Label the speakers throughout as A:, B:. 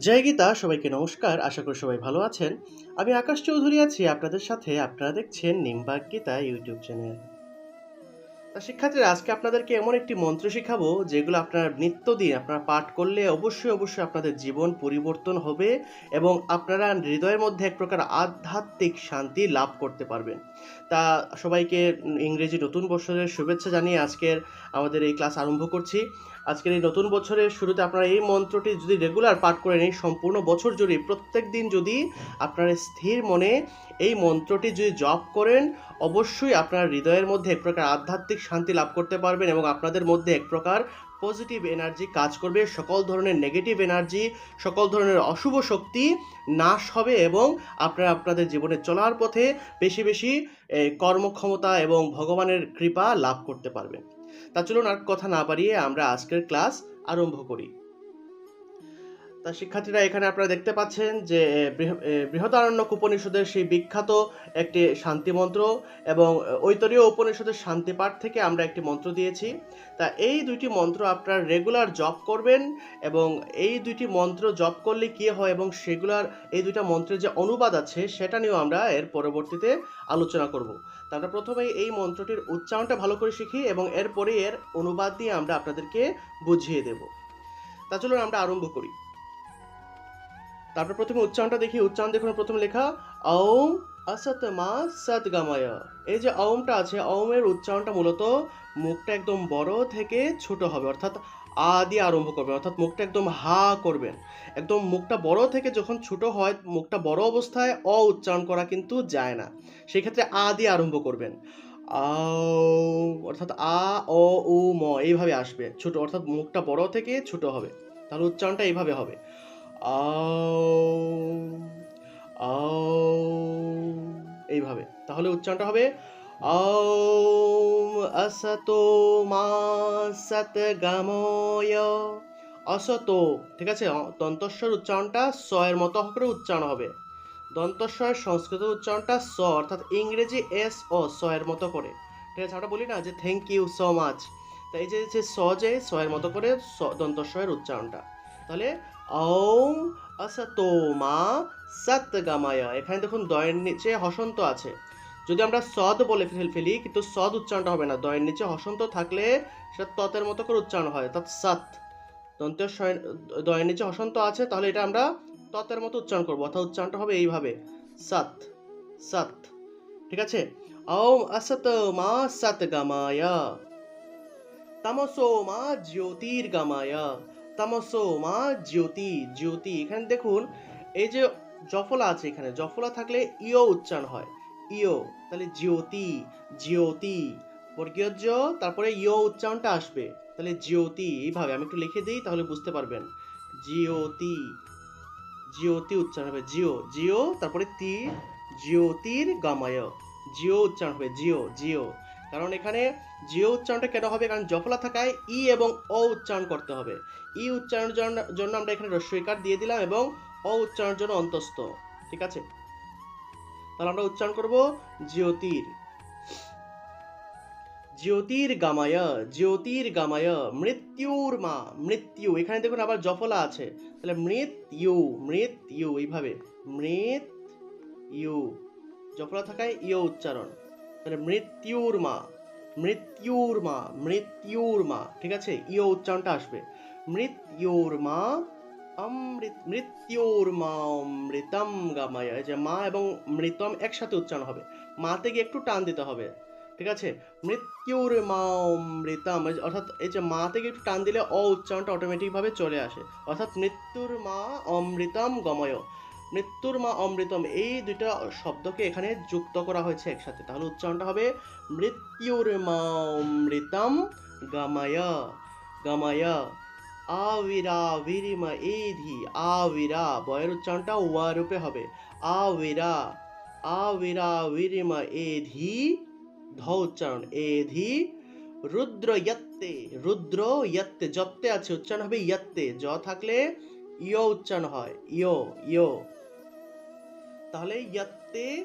A: জয় গীতা, সবাইকে নমস্কার। আশা করি সবাই ভালো আছেন। আমি আকাশ চৌধুরী আছি। আপনাদের সাথে আপনারা দেখছেন নিম্বাগ গীতা ইউটিউব চ্যানেল। তা শিক্ষার্থীরা, আজকে আপনাদেরকে এমন একটি মন্ত্র শেখাবো, যেগুলো আপনারা নিত্যদিন আপনারা পাঠ করলে অবশ্যই অবশ্যই আপনাদের জীবন পরিবর্তন হবে এবং আপনারা হৃদয়ের মধ্যে এক প্রকার আধ্যাত্মিক শান্তি লাভ করতে পারবেন। তা সবাইকে ইংরেজি নতুন বছরের শুভেচ্ছা জানিয়ে আজকের আমাদের এই ক্লাস আরম্ভ করছি। আজকের এই নতুন বছরের শুরুতে আপনারা এই মন্ত্রটি যদি রেগুলার পাঠ করেন এই সম্পূর্ণ বছর জুড়ে, প্রত্যেক দিন যদি আপনারা স্থির মনে এই মন্ত্রটি যদি জপ করেন, অবশ্যই আপনার হৃদয়ের মধ্যে এক প্রকার আধ্যাত্মিক শান্তি লাভ করতে পারবেন এবং আপনাদের মধ্যে এক প্রকার পজিটিভ এনার্জি কাজ করবে। সকল ধরনের নেগেটিভ এনার্জি সকল ধরনের অশুভ শক্তি নাশ হবে এবং আপনারা আপনাদের জীবনে চলার পথে বেশি বেশি কর্মক্ষমতা এবং ভগবানের কৃপা লাভ করতে পারবেন। তা চলুন আর কথা না বাড়িয়ে আমরা আজকের ক্লাস আরম্ভ করি। তা শিক্ষার্থীরা এখানে আপনারা দেখতে পাচ্ছেন যে বৃহদারণ্যক উপনিষদের সেই বিখ্যাত একটি শান্তি মন্ত্র এবং ঐতরীয় উপনিষদের শান্তি পাঠ থেকে আমরা একটি মন্ত্র দিয়েছি। তা এই দুইটি মন্ত্র আপনারা রেগুলার জপ করবেন এবং এই দুইটি মন্ত্র জপ করলে কি হয় এবং সেগুলার, এই দুইটা মন্ত্রের যে অনুবাদ আছে সেটা নিয়েও আমরা এর পরবর্তীতে আলোচনা করব। তা আমরা প্রথমেই এই মন্ত্রটির উচ্চারণটা ভালো করে শিখি এবং এরপরে এর অনুবাদ দিয়ে আমরা আপনাদেরকে বুঝিয়ে দেব। তা চলুন আমরা আরম্ভ করি। তারপর প্রথমে উচ্চারণটা দেখি, উচ্চারণ দেখুন, প্রথমে লেখা ওম আসত মা সদগাময় এই যে ওমটা আছে ওমের উচ্চারণটা মূলত মুখটা একদম বড় থেকে ছোট হবে, অর্থাৎ আ দিয়ে আরম্ভ করবেন অর্থাৎ মুখটা একদম হা করবেন একদম মুখটা বড় থেকে যখন ছোট হয়, মুখটা বড় অবস্থায় অ উচ্চারণ করা কিন্তু যায় না। সেই ক্ষেত্রে আ দিয়ে আরম্ভ করবেন। অর্থাৎ আ, অ, উ, ম, এইভাবে আসবে, ছোট, অর্থাৎ মুখটা বড় থেকে ছোট হবে। তাহলে উচ্চারণটা এইভাবে হবে। এইভাবে। তাহলে উচ্চারণটা হবে আম আসতো মা অসত, ঠিক আছে? দন্তস্বর উচ্চারণটা স এর মতো করে উচ্চারণ হবে। দন্তস্বরের সংস্কৃত উচ্চারণটা স, অর্থাৎ ইংরেজি এস ও স এর মতো করে। ঠিক আছে? আমরা বলি না যে থ্যাংক ইউ সো মাচ তাই যে স যে, স এর মতো করে দন্তস্বরের উচ্চারণটা। তাহলে ওম আসতো মা সত গামায়া এখানে দেখুন, দয়ের নিচে হসন্ত আছে। যদি আমরা সদ বলে ফেল কিন্তু সদ উচ্চারণটা হবে না। দয়ের নিচে হসন্ত থাকলে সেটা ততের মতো করে উচ্চারণ হয় অর্থাৎ সাত দন্তের শয়- দয়ের নিচে হসন্ত আছে, তাহলে এটা আমরা ততের মতো উচ্চারণ করব, অর্থাৎ উচ্চারণটা হবে এইভাবে। সাত সাত ঠিক আছে? ওম আসত মা সত গামায়া তামসো, মা, জ্যোতির্গামায়া। তামসো মা, জ্যোতি জ্যোতি। এখানে দেখুন, এই যে জফলা আছে এখানে, জফলা থাকলে ইও উচ্চারণ হয়। ইও তাহলে জ্যোতি জ্যোতি। বর্গীয় তারপরে ইও উচ্চারণটা আসবে। তাহলে জ্যোতি, এইভাবে আমি একটু লিখে দিই তাহলে বুঝতে পারবেন। জ্যোতি জ্যোতি উচ্চারণ হবে জিও জিও তারপরে তি জ্যোতির গামায়। জিও উচ্চারণ হবে জিও জিও কারণ এখানে জিও উচ্চারণটা কেন হবে? কারণ জফলা থাকায় ই এবং অ উচ্চারণ করতে হবে। ই উচ্চারণের জন্য আমরা এখানে রস্বইকার দিয়ে দিলাম এবং অ উচ্চারণের জন্য অন্তস্থ। ঠিক আছে? তাহলে আমরা উচ্চারণ করব জ্যোতির। জ্যোতির গামায় জ্যোতির গামায়, মৃত্যুর মা, মৃত্যু। এখানে দেখুন আবার জফলা আছে। তাহলে মৃত্যু মৃত্যু, এইভাবে। মৃত ইউ জফলা থাকায় ইয় উচ্চারণ। তাহলে মৃত্যুর মা মৃত্যুর মা মৃত্যুর মা ঠিক আছে? ইয় উচ্চারণটা আসবে। মৃত্যুর মা অমৃত মৃত্যুর মা অমৃতম গামায়। যে মা এবং মৃতম একসাথে উচ্চারণ হবে। মাতে গিয়ে একটু টান দিতে হবে, ঠিক আছে? মৃত্যুর মা অমৃতম অর্থাৎ এই যে মা থেকে একটু টান দিলে অ উচ্চারণটা অটোমেটিকভাবে চলে আসে। অর্থাৎ মৃত্যুর মা অমৃতম গময়। মৃত্যুর মা অমৃতম, এই দুইটা শব্দকে এখানে যুক্ত করা হয়েছে একসাথে। তাহলে উচ্চারণটা হবে মৃত্যুর মা অমৃতম, গামায়া গামায়া, আবিরা, বিরিমা, এধি, আবিরা। বয়ের উচ্চারণটা ওয়া রূপে হবে। আবিরা আবিরা, বিরিমা, এধি, ধ উচ্চারণ। এধি, রুদ্র ইয়ত্তে রুদ্র ইয়ত্তে, যত্তে আছে, উচ্চারণ হবে ইয়ত্তে। জ থাকলে ইয় উচ্চারণ হয়। ইয় ইয়। তাহলে ইয়ত্তে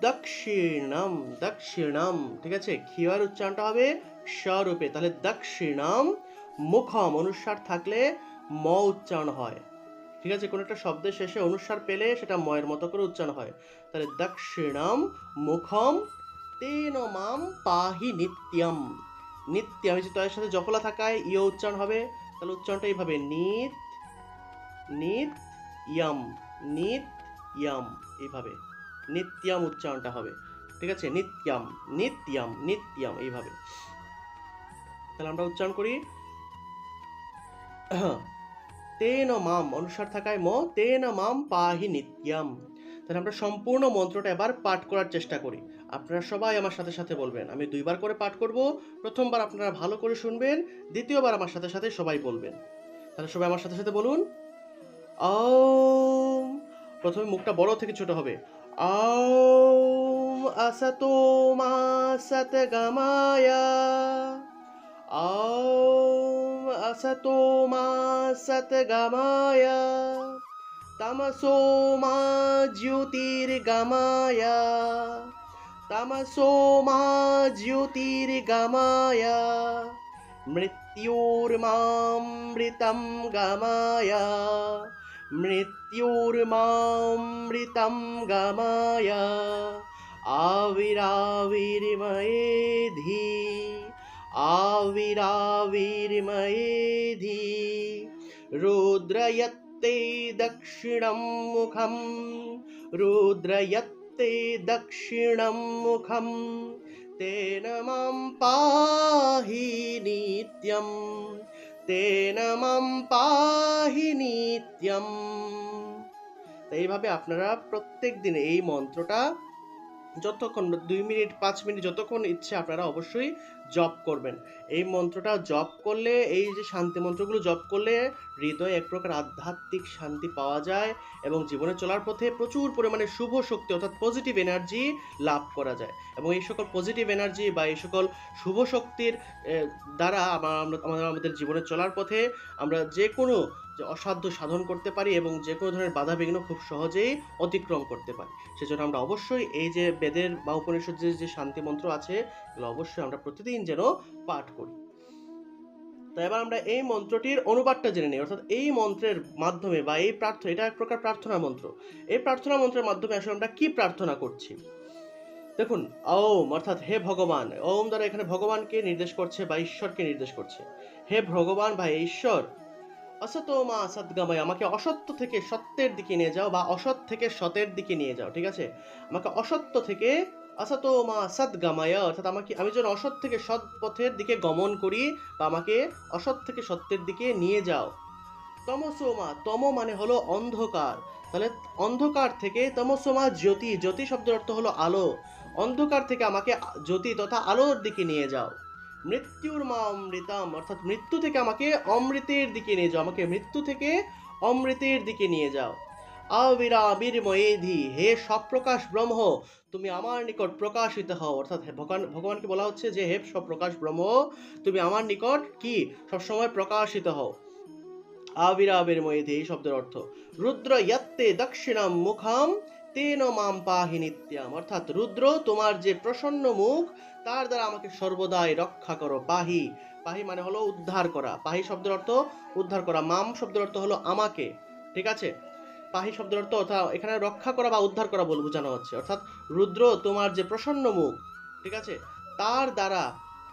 A: দক্ষিণম দক্ষিণম, ঠিক আছে? খিয়ার উচ্চারণটা হবে স্বরূপে। তাহলে দক্ষিণাম, মুখম অনুস্বার থাকলে ম উচ্চারণ হয়। ঠিক আছে? কোনো একটা শব্দের শেষে অনুস্বার পেলে সেটা ময়ের মতো করে উচ্চারণ হয়। তাহলে দক্ষিণাম, মুখম তেন মাম পাহি নিত্যম। নিত্যম এই যে তয়ের সাথে জফলা থাকায় ইয় উচ্চারণ হবে। তাহলে উচ্চারণটা এইভাবে, নিত নিত, ইয়াম। নিত ইয়াম এইভাবে। নিত্যাম উচ্চারণটা হবে। ঠিক আছে? নিত্যাম নিত্যাম নিত্যাম, এইভাবে। তাহলে আমরা উচ্চারণ করি। তেন মাম, অনুসার থাকায় ম, তেন মাম পাহি নিত্যাম। তাহলে আমরা সম্পূর্ণ মন্ত্রটা এবার পাঠ করার চেষ্টা করি। আপনারা সবাই আমার সাথে সাথে বলবেন। আমি দুইবার করে পাঠ করব। প্রথমবার আপনারা ভালো করে শুনবেন। দ্বিতীয়বার আমার সাথে সাথে সবাই বলবেন। তাহলে সবাই আমার সাথে সাথে বলুন। ওম প্রথমে মুখটা বড় থেকে ছোট হবে। ওম আসতো মা সতগমায়া ওম আসতো মা সতগমায়া তমসো মা জ্যোতির্গমায়া তমসো মা মৃত্যুর্মামৃतं গমায়। मृत्युर्मामृतं गमाय। आविराविर्मये धी आविराविर्मये धी रुद्र दक्षिणं मुखं रुद्रयत्ते दक्षिणं मुखं तेन मां पाहि नित्यम्। তেন নিত্যম এইভাবে আপনারা প্রত্যেক দিন এই মন্ত্রটা যতক্ষণ দুই মিনিট, পাঁচ মিনিট, যতক্ষণ ইচ্ছে আপনারা অবশ্যই জপ করবেন। এই মন্ত্রটা জপ করলে, এই যে শান্তি মন্ত্রগুলো জপ করলে হৃদয়ে এক প্রকার আধ্যাত্মিক শান্তি পাওয়া যায় এবং জীবনে চলার পথে প্রচুর পরিমাণে শুভ শক্তি অর্থাৎ পজিটিভ এনার্জি লাভ করা যায়। এবং এই সকল পজিটিভ এনার্জি বা এই সকল শুভ শক্তির দ্বারা আমরা আমাদের জীবনে চলার পথে আমরা যে কোনো যে অসাধ্য সাধন করতে পারি এবং যে কোনো ধরনের বাধা বিঘ্ন খুব সহজেই অতিক্রম করতে পারি। সেজন্য আমরা অবশ্যই এই যে বেদের বা উপনিষদের যে শান্তি মন্ত্র আছে, এগুলো অবশ্যই আমরা প্রতিদিন যেন পাঠ করি। তো এবার আমরা এই মন্ত্রটির অনুবাদটা জেনে নিই, অর্থাৎ এই মন্ত্রের মাধ্যমে বা এই প্রার্থনা এটা এক প্রকার প্রার্থনা মন্ত্র। এই প্রার্থনা মন্ত্রের মাধ্যমে আসলে আমরা কি প্রার্থনা করছি? দেখুন, ওম, অর্থাৎ হে ভগবান, ওম দ্বারা এখানে ভগবানকে নির্দেশ করছে বা ঈশ্বরকে নির্দেশ করছে। হে ভগবান বা ঈশ্বর অসত মা সদ্গময় আমাকে অসত্য থেকে সত্যের দিকে নিয়ে যাও বা অসৎ থেকে সতের দিকে নিয়ে যাও, ঠিক আছে? আমাকে অসত্য থেকে অসত মা সদ্গময় অর্থাৎ আমাকে, আমি যেন অসৎ থেকে সৎ পথের দিকে গমন করি বা আমাকে অসৎ থেকে সত্যের দিকে নিয়ে যাও। তমসোমা তম মানে হলো অন্ধকার। তাহলে অন্ধকার থেকে তমসোমা জ্যোতি জ্যোতি শব্দের অর্থ হলো আলো। অন্ধকার থেকে আমাকে জ্যোতি তথা আলোর দিকে নিয়ে যাও। মৃত্যুর মা অমৃতাম, অর্থাৎ মৃত্যু থেকে আমাকে অমৃতের দিকে নিয়ে যাও, আমাকে মৃত্যু থেকে অমৃতের দিকে নিয়ে যাও। আবিরাবির ময়েধি হে সপ্রকাশ ব্রহ্ম, তুমি আমার নিকট প্রকাশিত হও। অর্থাৎ ভগবান, ভগবানকে বলা হচ্ছে যে, হে সপ্রকাশ ব্রহ্ম, তুমি আমার নিকট কি? সবসময় প্রকাশিত হও। আবিরাবির ময়েধি এই শব্দের অর্থ। রুদ্র ইয়াত্তে দক্ষিণাম মুখাম তেন মাম পাহি নিত্যাম। অর্থাৎ রুদ্র, তোমার যে প্রসন্ন মুখ, তার দ্বারা আমাকে সর্বদাই রক্ষা করো। পাহি পাহি মানে হলো উদ্ধার করা। পাহি শব্দের অর্থ উদ্ধার করা। মাম শব্দের অর্থ হলো আমাকে। ঠিক আছে? পাহি শব্দের অর্থ অর্থাৎ এখানে রক্ষা করা বা উদ্ধার করা বলে বোঝানো হচ্ছে। অর্থাৎ রুদ্র, তোমার যে প্রসন্ন মুখ, ঠিক আছে? তার দ্বারা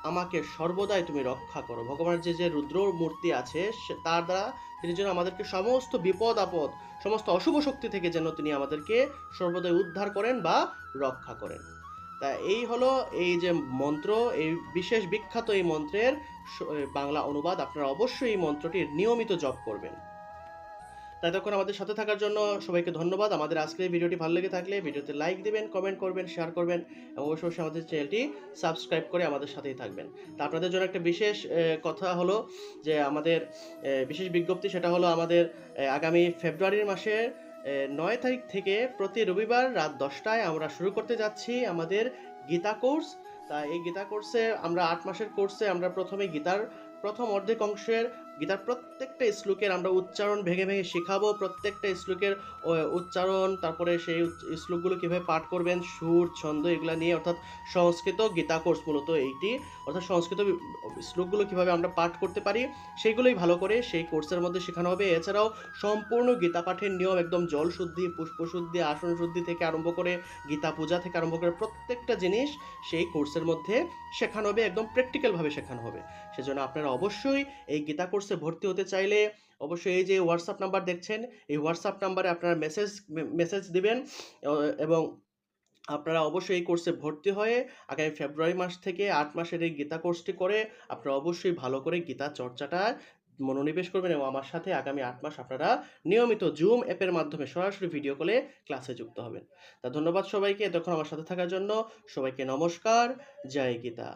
A: আমাকে সর্বদাই তুমি রক্ষা করো। ভগবানের যে যে রুদ্র মূর্তি আছে তার দ্বারা তিনি যেন আমাদেরকে সমস্ত বিপদ, আপদ, সমস্ত অশুভ শক্তি থেকে যেন তিনি আমাদেরকে সর্বদাই উদ্ধার করেন বা রক্ষা করেন। তা এই হলো এই যে মন্ত্র, এই বিশেষ বিখ্যাত এই মন্ত্রের বাংলা অনুবাদ। আপনারা অবশ্যই এই মন্ত্রটির নিয়মিত জপ করবেন। তাই তখন আমাদের সাথে থাকার জন্য সবাইকে ধন্যবাদ। আমাদের আজকের ভিডিওটি ভালো লেগে থাকলে ভিডিওতে লাইক দিবেন কমেন্ট করবেন শেয়ার করবেন এবং অবশ্যই অবশ্যই আমাদের চ্যানেলটি সাবস্ক্রাইব করে আমাদের সাথেই থাকবেন। তা আপনাদের জন্য একটা বিশেষ কথা হলো যে আমাদের বিশেষ বিজ্ঞপ্তি সেটা হলো আমাদের আগামী ফেব্রুয়ারির মাসের নয় তারিখ থেকে প্রতি রবিবার রাত দশটায় আমরা শুরু করতে যাচ্ছি আমাদের গীতা কোর্স তা এই গীতা কোর্সে আমরা আট মাসের কোর্সে আমরা প্রথমে গীতার প্রথম অর্ধেক অংশের গীতার প্রত্যেকটা শ্লোকের আমরা উচ্চারণ ভেঙে ভেঙে শেখাবো, প্রত্যেকটা শ্লোকের উচ্চারণ, তারপরে সেই শ্লোকগুলো কীভাবে পাঠ করবেন, সুর, ছন্দ, এগুলো নিয়ে, অর্থাৎ সংস্কৃত গীতা কোর্স মূলত এইটি, অর্থাৎ সংস্কৃত শ্লোকগুলো কীভাবে আমরা পাঠ করতে পারি, সেইগুলোই ভালো করে সেই কোর্সের মধ্যে শেখানো হবে। এছাড়াও সম্পূর্ণ গীতা পাঠের নিয়ম একদম জল শুদ্ধি, পুষ্প শুদ্ধি, আসন শুদ্ধি থেকে আরম্ভ করে গীতা পূজা থেকে আরম্ভ করে প্রত্যেকটা জিনিস সেই কোর্সের মধ্যে শেখানো হবে, একদম প্র্যাকটিক্যালভাবে শেখানো হবে। সেজন্য আপনারা অবশ্যই এই গীতা কোর্সে ভর্তি হতে চাইলে অবশ্যই এই যে হোয়াটসঅ্যাপ নাম্বার দেখছেন, এই হোয়াটসঅ্যাপ নাম্বারে আপনারা মেসেজ মেসেজ দিবেন এবং আপনারা অবশ্যই এই কোর্সে ভর্তি হয়ে আগামী ফেব্রুয়ারি মাস থেকে আট মাসের এই গীতা কোর্সটি করে আপনারা অবশ্যই ভালো করে গীতা চর্চাটা মনোনিবেশ করবেন এবং আমার সাথে আগামী আট মাস আপনারা নিয়মিত জুম অ্যাপের মাধ্যমে সরাসরি ভিডিও কলে ক্লাসে যুক্ত হবেন। তা ধন্যবাদ সবাইকে এতক্ষণ আমার সাথে থাকার জন্য। সবাইকে নমস্কার। জয় গীতা।